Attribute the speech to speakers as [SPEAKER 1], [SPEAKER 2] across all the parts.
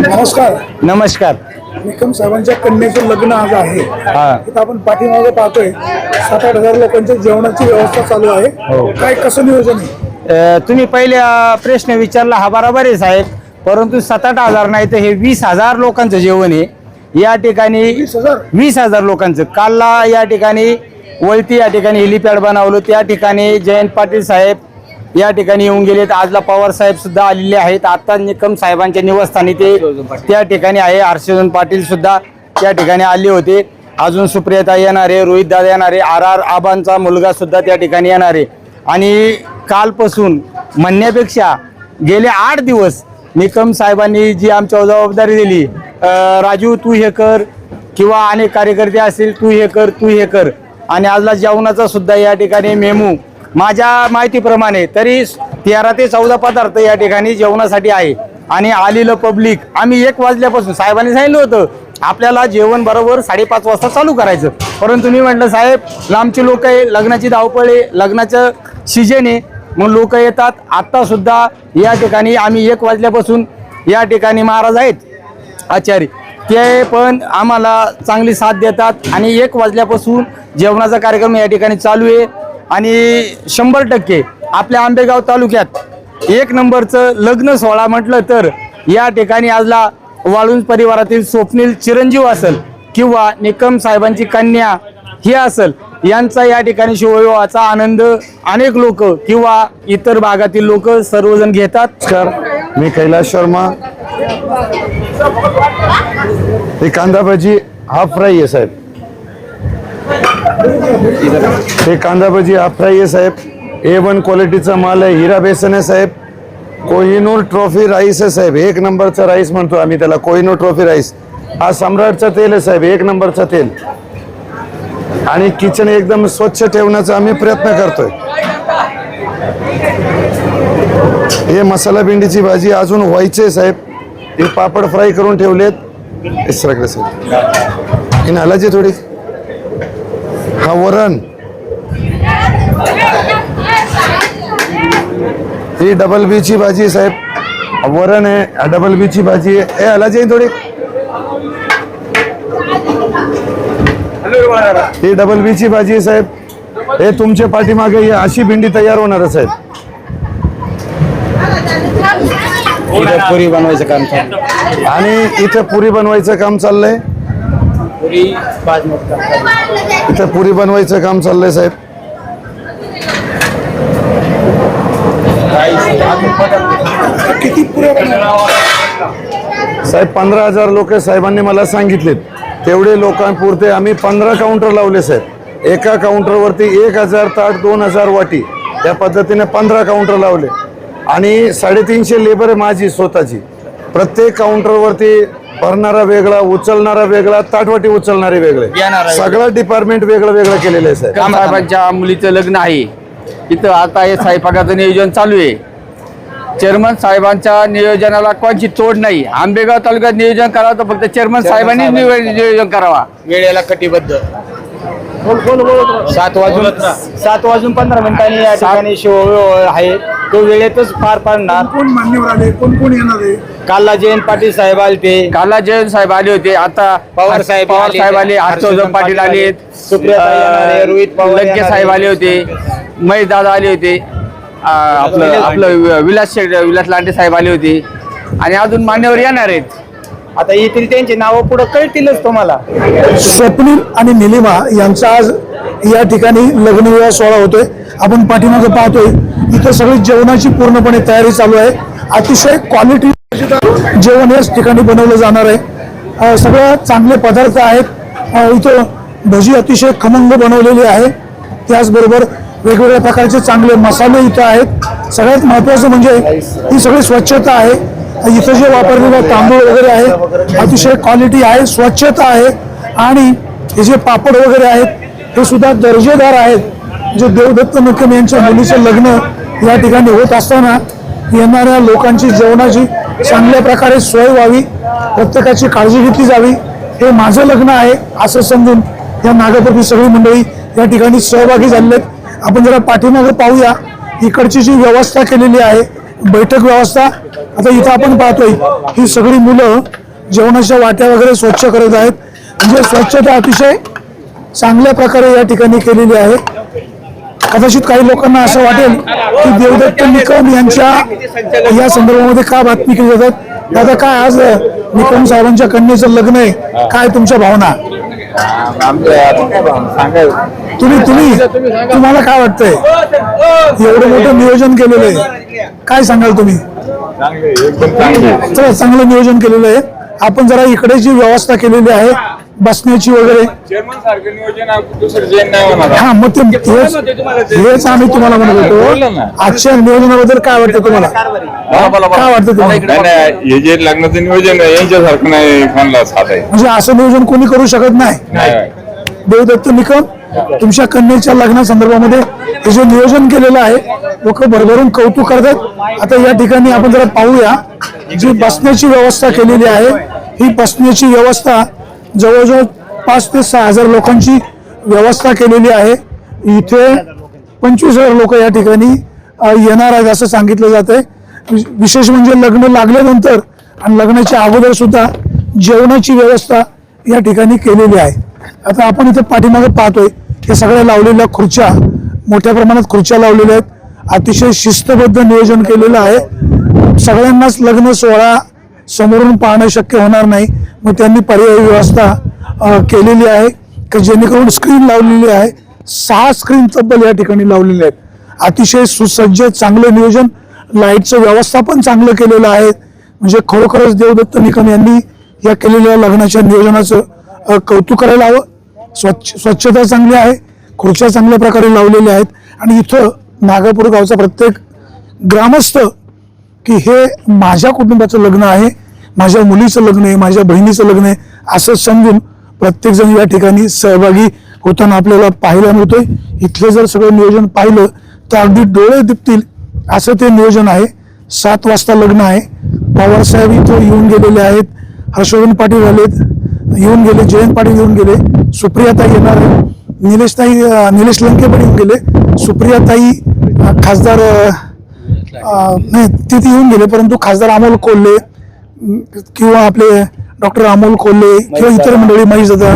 [SPEAKER 1] नमस्कार.
[SPEAKER 2] नमस्कार.
[SPEAKER 1] निकम साहेबांच्या कन्याचं लग्न आज आहे.
[SPEAKER 2] हा.
[SPEAKER 1] इथं आपण पाठीमागे पाहतोय सात आठ हजार लोकांच्या जेवणाची व्यवस्था चालू आहे.
[SPEAKER 2] हो.
[SPEAKER 1] काय कसं नियोजन आहे?
[SPEAKER 2] अ, तुम्ही पहिले अ, प्रश्न विचारला हा बरोबर आहे साहेब. परंतु सात आठ हजार नाही तर हे वीस हजार लोकांचं जेवण आहे. या ठिकाणी
[SPEAKER 1] वीस हजार?
[SPEAKER 2] वीस हजार लोकांचं. कालला या ठिकाणी वळती या ठिकाणी हेलिपॅड बनवलं. त्या ठिकाणी जयंत पाटील साहेब या ठिकाणी येऊन गेलेत. आजला पवार साहेब सुद्धा आलेले आहेत. आता निकम साहेबांच्या निवासस्थानी ते त्या ठिकाणी आहे. हर्षवर्धन पाटील सुद्धा त्या ठिकाणी आले होते. अजून सुप्रियता येणार आहे रोहित दादा येणार आहे आर आर आबांचा मुलगा सुद्धा त्या ठिकाणी येणार आहे. आणि कालपासून म्हणण्यापेक्षा गेले आठ दिवस निकम साहेबांनी जी आमच्यावर जबाबदारी दिली राजू तू हे कर किंवा अनेक कार्यकर्ते असतील तू हे कर तू हे कर. आणि आजला जेवणाचा सुद्धा या ठिकाणी मेमू माझ्या माहितीप्रमाणे तरी तेरा ते चौदा पदार्थ या ठिकाणी जेवणासाठी आहे. आणि आलेलं पब्लिक आम्ही एक वाजल्यापासून साहेबांनी सांगितलं होतं आपल्याला जेवण बरोबर साडेपाच वाजता चालू करायचं. परंतु मी म्हटलं साहेब लांबचे लोक आहे लग्नाची धावपळ आहे लग्नाचं सीजन आहे. मग लोक येतात. आत्तासुद्धा या ठिकाणी आम्ही एक वाजल्यापासून या ठिकाणी महाराज आहेत आचार्य ते पण आम्हाला चांगली साथ देतात. आणि एक वाजल्यापासून जेवणाचा कार्यक्रम या ठिकाणी चालू आहे. आणि शंभर टक्के आपल्या आंबेगाव तालुक्यात एक नंबरचं लग्न सोहळा म्हटलं तर या ठिकाणी आजला वाळूंज परिवारातील स्वप्नील चिरंजीव असेल किंवा निकम साहेबांची कन्या ही असेल यांचा या ठिकाणी शिवविवाहाचा आनंद अनेक लोक किंवा इतर भागातील लोक सर्वजण घेतात.
[SPEAKER 3] सर मी कैलास शर्मा. हे कांदा भजी हाफ फ्राय आहे साहेब. हे कांदा भजी हाफ आहे साहेब ए वन क्वालिटीचा माल आहे हिरा बेसन आहे साहेब. कोहिनूर ट्रॉफी राईस आहे साहेब एक नंबरचा राईस म्हणतो आम्ही त्याला कोहिनूर ट्रॉफी राईस. हा सम्राटचा तेल आहे साहेब एक नंबरचा तेल. आणि किचन एकदम स्वच्छ ठेवण्याचा आम्ही प्रयत्न करतोय. हे मसाला भेंडीची भाजी अजून व्हायची आहे साहेब. हे पापड फ्राय करून ठेवलेत. हे साहेब. हे नालाची थोडी. हा वरण. ही डबल बी ची भाजी आहे, साहेब. वरण आहे हा डबल बी ची भाजी आहे. हे हलाची आहे थोडी. ही डबल बी ची भाजी आहे साहेब. हे तुमच्या पाठीमागे ही अशी भेंडी तयार होणार आहे साहेब.
[SPEAKER 2] इथं पुरी बनवायचं काम.
[SPEAKER 3] आणि इथे पुरी बनवायचं काम चाललंय.
[SPEAKER 2] पुरी.
[SPEAKER 3] इथे पुरी बनवायचं काम चाललंय साहेब.
[SPEAKER 1] किती पुऱ्या?
[SPEAKER 3] साहेब पंधरा हजार लोक साहेबांनी मला सांगितलेत. तेवढे लोकांपुरते आम्ही पंधरा काउंटर लावले साहेब. एका काउंटरवरती एक हजार ताट दोन हजार वाटी. त्या पद्धतीने पंधरा काउंटर लावले. आणि साडेतीनशे लेबर आहे माझी स्वतःची. प्रत्येक काउंटरवरती भरणारा वेगळा उचलणारा वेगळा ताटवाटी उचलणारे वेगळे.
[SPEAKER 2] येणारा वेगळा.
[SPEAKER 3] सगळं डिपार्टमेंट वेगळं वेगळं केलेलं आहे साहेब.
[SPEAKER 4] साहेबांच्या मुलीचं लग्न आहे. इथं आता हे स्वयंपाकाचं नियोजन चालू आहे. चेअरमन साहेबांच्या नियोजनाला कोणची तोड नाही. आंबेगाव तालुक्यात नियोजन करावं तर फक्त चेअरमन साहेबांनी नियोजन करावा.
[SPEAKER 2] वेळेला कटिबद्ध. सात वाजून सात वाजून पंधरा मिनिटांनी या ठिकाणी शिवविवाह आहे. तो वेळेतच पार पाडणार.
[SPEAKER 1] कोण मान्यवर आले? कोण कोण येणार आहे?
[SPEAKER 2] कालला जयंत पाटील साहेब आले ते
[SPEAKER 4] काला जयंत साहेब आले होते. आता
[SPEAKER 2] पवार साहेब
[SPEAKER 4] पवार. साहेब आले.
[SPEAKER 2] हर्षवर्धन
[SPEAKER 4] पाटील आले
[SPEAKER 2] रोहित पवार
[SPEAKER 4] लंके साहेब. आले होते. महेश दादा आले होते. आपलं आपलं विलास विलास लांडे साहेब आले होते. आणि अजून मान्यवर येणार आहेत.
[SPEAKER 2] आता येथील त्यांची नावं पुढे कळतीलच तुम्हाला.
[SPEAKER 1] स्वप्नील आणि निलिमा यांचा आज या ठिकाणी लग्नविवाह सोहळा होतोय. आपण पाठीमागे पाहतोय इथं सगळी जेवणाची पूर्णपणे तयारी चालू आहे. अतिशय क्वालिटी जेवण याच ठिकाणी बनवलं जाणार आहे. सगळ्या चांगले पदार्थ आहेत. इथं भजी अतिशय खमंग बनवलेली आहे. त्याचबरोबर वेगवेगळ्या प्रकारचे चांगले मसाले इथं आहेत. सगळ्यात महत्त्वाचं म्हणजे ही सगळी स्वच्छता आहे. इथं जे वापरलेलं तांदूळ वगैरे आहे अतिशय क्वालिटी आहे स्वच्छता आहे आणि हे जे पापड वगैरे आहेत हे सुद्धा दर्जेदार आहेत. जे देवदत्त निकम यांच्या मुलीचं लग्न या ठिकाणी होत असताना येणाऱ्या लोकांची जेवणाची चांगल्या प्रकारे सोय व्हावी प्रत्येकाची काळजी घेतली जावी. हे माझं लग्न आहे असं समजून या नागपूरची सगळी मंडळी या ठिकाणी सहभागी झालेले आहेत. आपण जरा पाठीमागं पाहूया. इकडची जी व्यवस्था केलेली आहे बैठक व्यवस्था आता इथं आपण पाहतोय ही सगळी मुलं जेवणाच्या वाट्या वगैरे स्वच्छ करत आहेत. म्हणजे स्वच्छता अतिशय चांगल्या प्रकारे या ठिकाणी केलेली आहे. कदाचित काही लोकांना असं वाटेल की देवदत्त निकम यांच्या या संदर्भामध्ये का बातमी केली जातात? दादा काय आज निकम साहेबांच्या कन्येचं लग्न आहे? काय तुमच्या भावना? तुम्ही तुम्ही तुम्हाला काय वाटतंय? एवढं मोठं नियोजन केलेलं आहे. काय सांगाल तुम्ही? चला चांगलं नियोजन केलेलं आहे. आपण जरा इकडे जी व्यवस्था केलेली आहे बसण्याची वगैरे. हा मग ते हेच हेच आम्ही तुम्हाला म्हणत होतो. आजच्या नियोजनाबद्दल काय वाटतं तुम्हाला? काय वाटतं तुम्हाला?
[SPEAKER 5] हे जे लग्नाचं नियोजन आहे यांच्यासारखं नाही
[SPEAKER 1] म्हणजे असं नियोजन कोणी करू शकत नाही?
[SPEAKER 5] नाही.
[SPEAKER 1] देवदत्त निकम? तुमच्या कन्येच्या लग्नासंदर्भामध्ये हे जे नियोजन केलेलं आहे लोक भरभरून कौतुक करतात. आता या ठिकाणी आपण जरा पाहूया जी बसण्याची व्यवस्था केलेली आहे ही बसण्याची व्यवस्था जवळजवळ पाच ते सहा हजार लोकांची व्यवस्था केलेली आहे. इथे पंचवीस हजार लोक या ठिकाणी येणार आहेत असं सांगितलं जात आहे विशेष म्हणजे लग्न लागल्यानंतर आणि लग्नाच्या अगोदर सुद्धा जेवणाची व्यवस्था या ठिकाणी केलेली आहे. आता आपण इथे पाठीमागे पाहतोय हे सगळ्या लावलेल्या खुर्च्या मोठ्या प्रमाणात खुर्च्या लावलेल्या आहेत. अतिशय शिस्तबद्ध नियोजन केलेलं आहे. सगळ्यांनाच लग्न सोहळा समोरून पाहणं शक्य होणार नाही. मग त्यांनी पर्यायी व्यवस्था केलेली आहे. की जेणेकरून स्क्रीन लावलेली आहे. सहा स्क्रीन तब्बल या ठिकाणी लावलेले आहेत. अतिशय सुसज्ज चांगलं नियोजन. लाईटचं व्यवस्थापन चांगलं केलेलं आहे. म्हणजे खरोखरच देवदत्त निकम यांनी या केलेल्या लग्नाच्या नियोजनाचं कौतुक करायला हवं. स्वच्छ स्वच्छता चांगली आहे. खुर्च्या चांगल्या प्रकारे लावलेल्या आहेत. आणि इथं नागापूर गावचा प्रत्येक ग्रामस्थ की हे माझ्या कुटुंबाचं लग्न आहे. माझ्या मुलीचं लग्न आहे. माझ्या बहिणीचं लग्न आहे. असं समजून प्रत्येकजण या ठिकाणी सहभागी होताना आपल्याला पाहायला मिळतोय. इथलं जर सगळं नियोजन पाहिलं तर अगदी डोळे दिपतील. असं ते नियोजन आहे. सात वाजता लग्न आहे. पवारसाहेब इथं येऊन गेलेले आहेत. हर्षवर्धन पाटील आलेत येऊन गेले जयंत पाटील येऊन गेले सुप्रियाताई येणार आहे निलेशताई निलेश लंके पण येऊन गेले. सुप्रियाताई खासदार नाही तिथे येऊन गेले परंतु खासदार अमोल कोल्हे किंवा आपले डॉक्टर अमोल कोल्हे किंवा इतर मंडळी महेश दादा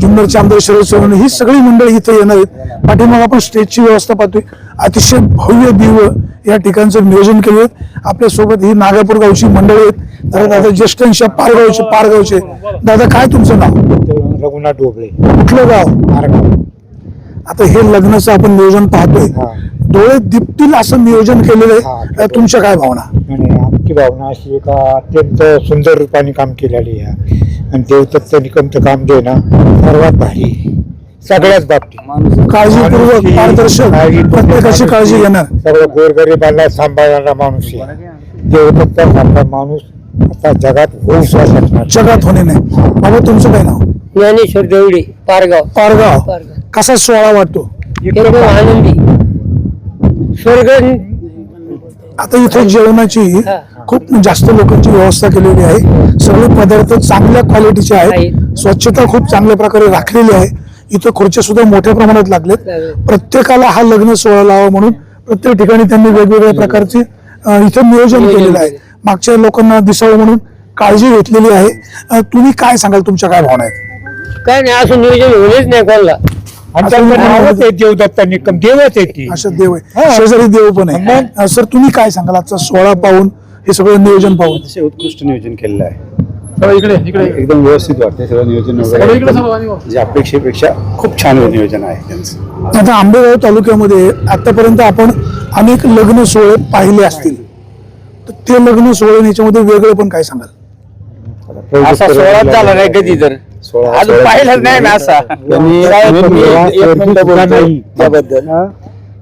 [SPEAKER 1] जुन्नर चांदर शरद सोनवणे ही सगळी मंडळी इथे येणार आहेत. पाठीमाग आपण स्टेजची व्यवस्था पाहतोय. अतिशय भव्य दिव्य या ठिकाणचं नियोजन केलं आपल्यासोबत ही नागापूर गावची मंडळी आहेत. तर दादा ज्येष्ठांशा पारगावचे पारगावचे. दादा काय तुमचं नाव?
[SPEAKER 6] रघुनाथ डोबळे
[SPEAKER 1] कुठलं गाव? आता हे लग्नाचं आपण नियोजन पाहतोय. डोळे दिपतील असं नियोजन केलेलं आहे. तुमच्या काय भावना?
[SPEAKER 6] आणि आमची भावना अशी आहे का अत्यंत सुंदर रूपाने काम केलेली आहे. आणि देवदत्त निकमचं काम जे ना सर्वात भारी. सगळ्याच बाबतीत.
[SPEAKER 1] काळजीपूर्वक पारदर्शक प्रत्येकाची काळजी घेणार
[SPEAKER 6] सर्व गोरगरिबाला सांभाळणारा माणूस आहे. देवदत्त सारखा माणूस आता जगात होऊ नाही.
[SPEAKER 1] जगात होणे नाही. बाबा तुमचं काय नाव?
[SPEAKER 7] ज्ञानेश्वर देवडे पारगाव.
[SPEAKER 1] पारगाव.
[SPEAKER 7] पारगाव.
[SPEAKER 1] कसा सोहळा वाटतो?
[SPEAKER 7] एकदम आनंदी. स्वर्ग
[SPEAKER 1] आता इथे जेवणाची खूप जास्त लोकांची व्यवस्था केलेली आहे. सगळे पदार्थ चांगल्या क्वालिटीचे आहेत.
[SPEAKER 7] आहेत.
[SPEAKER 1] स्वच्छता खूप चांगल्या प्रकारे राखलेली आहे. इथं खुर्च्या सुद्धा मोठ्या प्रमाणात लागलेत.
[SPEAKER 7] लागलेत.
[SPEAKER 1] प्रत्येकाला हा लग्न सोहळा लावा म्हणून प्रत्येक ठिकाणी त्यांनी वेगवेगळ्या प्रकारचे अं, इथं नियोजन केलेलं आहे. मागच्या लोकांना दिसावं म्हणून काळजी घेतलेली आहे. तुम्ही काय सांगाल? तुमच्या काय भावना आहेत?
[SPEAKER 7] काय नाही असं नियोजन होणेच नाही कोणाला.
[SPEAKER 6] आणि त्यांचं नावच आहे देवदत्त निकम देवच आहे ती.
[SPEAKER 1] अशा देव आहे शेजारी देव पण आहे. सर तुम्ही काय सांगाल? आजचा सोहळा पाहून हे सगळं नियोजन पाहून.
[SPEAKER 8] अतिशय उत्कृष्ट नियोजन केलेलं आहे. एकदम व्यवस्थित वाटते सगळं नियोजन वगैरे. अपेक्षेपेक्षा खूप छान नियोजन आहे त्यांचं.
[SPEAKER 1] आता आंबेगाव तालुक्यामध्ये आतापर्यंत आपण अनेक लग्न सोहळे पाहिले असतील. तर ते लग्न सोहळे याच्यामध्ये वेगळं पण काय सांगाल?
[SPEAKER 4] असा सोळा झाला नाही कधी तर.
[SPEAKER 8] सोळा-
[SPEAKER 4] अजून पाहिलंच नाही ना असा.
[SPEAKER 8] त्यांनी
[SPEAKER 2] एक मिनिटं बोलतो. त्याबद्दल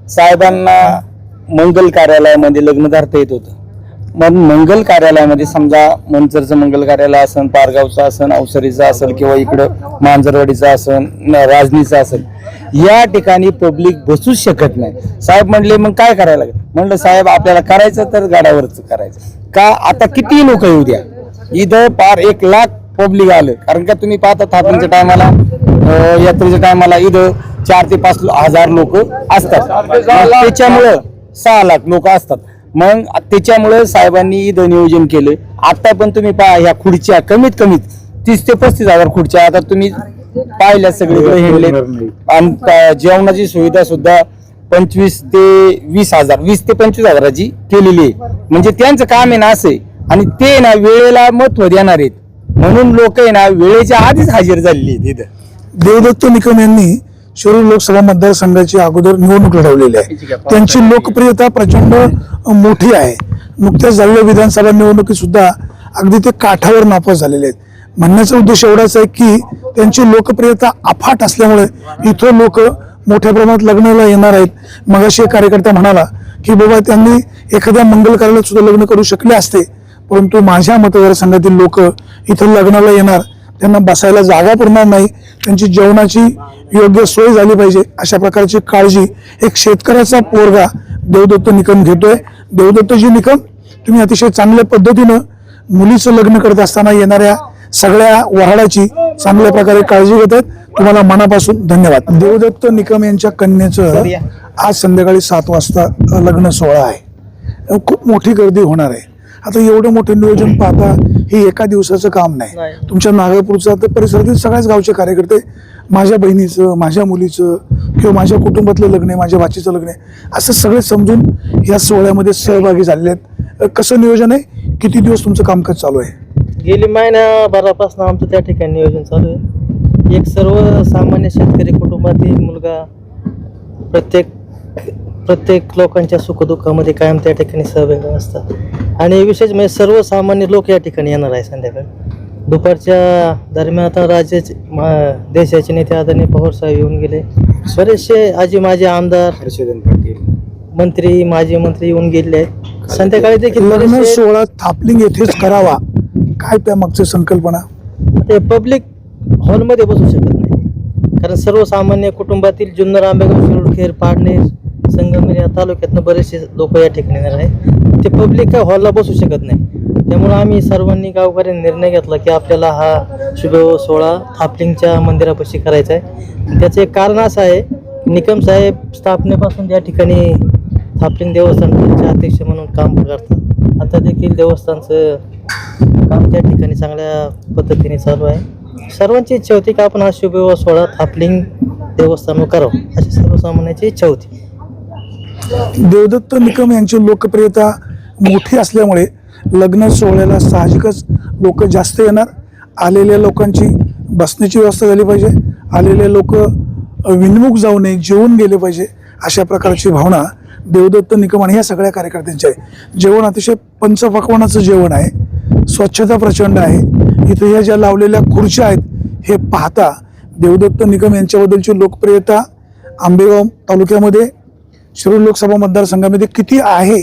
[SPEAKER 2] साहेबांना मंगल कार्यालयामध्ये लग्न धरता येत होतं. मग मंगल कार्यालयामध्ये समजा मंचरचं मंगल कार्यालय असन पारगावचं असन अवसरीचं असेल किंवा इकडं मांजरवाडीचं असन राजनीचं असेल या ठिकाणी पब्लिक बसूच शकत नाही. साहेब म्हणले मग काय करायला लागेल? म्हणलं साहेब आपल्याला करायचं तर गाड्यावरच करायचं. का आता किती लोक येऊ द्या? इथं पार एक लाख पब्लिक आलं. कारण का तुम्ही पाहता थापणच्या टायमाला यात्रेच्या टायमाला इथं चार ते पाच हजार लोक असतात. त्याच्यामुळं सहा लाख लोक असतात. मग त्याच्यामुळे साहेबांनी नियोजन केलं. आता पण तुम्ही पहा ह्या खुर्च्या कमीत कमीत तीस ते पस्तीस हजार खुर्च्या. आता तुम्ही पाहिल्या सगळीकडे हिंडले आणि जेवणाची सुविधा सुद्धा पंचवीस ते वीस हजार वीस ते पंचवीस हजाराची केलेली आहे. म्हणजे त्यांचं काम आहे ना असं आहे. आणि ते ना वेळेला महत्त्व देणार आहेत. म्हणून लोक आहे ना वेळेच्या आधीच हजर झालेली आहेत इथं.
[SPEAKER 1] देवदत्त निकम यांनी शिरूर लोकसभा मतदारसंघाची अगोदर निवडणूक लढवलेली आहे. त्यांची लोकप्रियता प्रचंड मोठी आहे. नुकत्याच झालेल्या विधानसभा निवडणुकीत सुद्धा अगदी ते काठावर नापास झालेले आहेत. म्हणण्याचा उद्देश एवढाच आहे की त्यांची लोकप्रियता अफाट असल्यामुळे इथं लोक मोठ्या प्रमाणात लग्नाला येणार आहेत. मगाशी एक कार्यकर्ता म्हणाला की बाबा त्यांनी एखाद्या मंगल कार्यालयात सुद्धा लग्न करू शकले असते. परंतु माझ्या मतदारसंघातील लोक इथं लग्नाला येणार. त्यांना बसायला जागा पुरणार नाही. त्यांची जेवणाची योग्य सोय झाली पाहिजे. अशा प्रकारची काळजी एक शेतकऱ्याचा पोरगा देवदत्त निकम घेतोय. देवदत्तजी निकम तुम्ही अतिशय चांगल्या पद्धतीनं मुलीचं लग्न करत असताना येणाऱ्या सगळ्या वऱ्हाडाची चांगल्या प्रकारे काळजी घेत आहेत. तुम्हाला मनापासून धन्यवाद. देवदत्त निकम यांच्या कन्येचं आज संध्याकाळी सात वाजता लग्न सोहळा आहे. खूप मोठी गर्दी होणार आहे. आता एवढं मोठं नियोजन पाहता हे एका दिवसाचं काम नाही. तुमच्या नागपूरचा तर परिसरातील सगळ्याच गावचे कार्यकर्ते माझ्या बहिणीचं माझ्या मुलीचं किंवा माझ्या कुटुंबातलं लग्न आहे माझ्या भाचीचं लग्न आहे असं सगळे समजून या सोहळ्यामध्ये सहभागी झालेले आहेत. कसं नियोजन आहे? किती दिवस तुमचं कामकाज चालू आहे?
[SPEAKER 9] गेली महिन्याभरापासून आमचं त्या ठिकाणी नियोजन चालू आहे. एक सर्वसामान्य शेतकरी कुटुंबातील मुलगा प्रत्येक प्रत्येक लोकांच्या सुखदुःखामध्ये कायम त्या ठिकाणी सहभागी असतात. आणि विशेष म्हणजे सर्वसामान्य लोक या ठिकाणी येणार आहे संध्याकाळी. दुपारच्या दरम्यान आता राज्याचे मा- देशाचे नेते आदरणीय पवार साहेब येऊन गेले. बरेचसे आजी माझे आमदार
[SPEAKER 8] हर्षवर्धन पाटील.
[SPEAKER 9] मंत्री माजी मंत्री येऊन गेले. आहेत संध्याकाळी देखील
[SPEAKER 1] लग्न
[SPEAKER 9] बरेचसे-
[SPEAKER 1] सोहळा थापलिंग येथेच करावा. काय त्या मागची संकल्पना?
[SPEAKER 9] ते पब्लिक हॉलमध्ये बसू शकत नाही. कारण सर्वसामान्य कुटुंबातील जुन्नर आंबेगाव शिरूरखेर पाडनेर संगमेर या तालुक्यातनं बरेचसे लोक या ठिकाणी येणार आहे ते पब्लिक काय हॉलला बसू शकत नाही. त्यामुळं आम्ही सर्वांनी गावकऱ्यांनी निर्णय घेतला की आपल्याला हा शुभ सोहळा थापलिंगच्या मंदिरापाशी करायचा आहे. त्याचं एक कारण असं आहे निकम साहेब स्थापनेपासून या ठिकाणी थापलिंग देवस्थानचे अध्यक्ष म्हणून काम करतात आता देखील देवस्थानचं काम त्या ठिकाणी चांगल्या पद्धतीने चालू आहे. सर्वांची इच्छा होती की आपण हा शुभ सोहळा थापलिंग देवस्थान करावं अशी सर्वसामान्याची इच्छा होती.
[SPEAKER 1] देवदत्त निकम यांची लोकप्रियता मोठी असल्यामुळे लग्न सोहळ्याला साहजिकच लोक जास्त येणार. आलेल्या लोकांची बसण्याची व्यवस्था झाली पाहिजे. आलेले लोक विनमुख जाऊ नये जेवून गेले पाहिजे अशा प्रकारची भावना देवदत्त निकम आणि या सगळ्या कार्यकर्त्यांची आहे. जेवण अतिशय पंचपक्वानाचं जेवण आहे. स्वच्छता प्रचंड आहे. इथे ह्या ज्या लावलेल्या खुर्च्या आहेत हे पाहता देवदत्त निकम यांच्याबद्दलची लोकप्रियता आंबेगाव तालुक्यामध्ये शिरूर लोकसभा मतदारसंघामध्ये किती आहे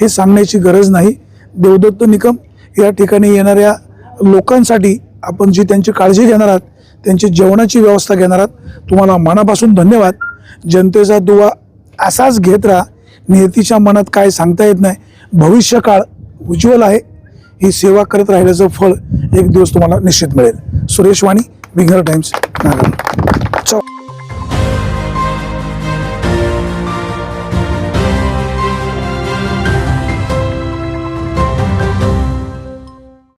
[SPEAKER 1] हे सांगण्याची गरज नाही. देवदत्त निकम या ठिकाणी येणाऱ्या लोकांसाठी आपण जी त्यांची काळजी घेणार आहात त्यांची जेवणाची व्यवस्था घेणार आहात तुम्हाला मनापासून धन्यवाद. जनतेचा दुवा असाच घेत राहा. नियतीच्या मनात काय सांगता येत नाही. भविष्यकाळ उज्ज्वल आहे. ही सेवा करत राहिल्याचं फळ एक दिवस तुम्हाला निश्चित मिळेल. सुरेश वाणी विघ्नर टाइम्स नागपूर चौ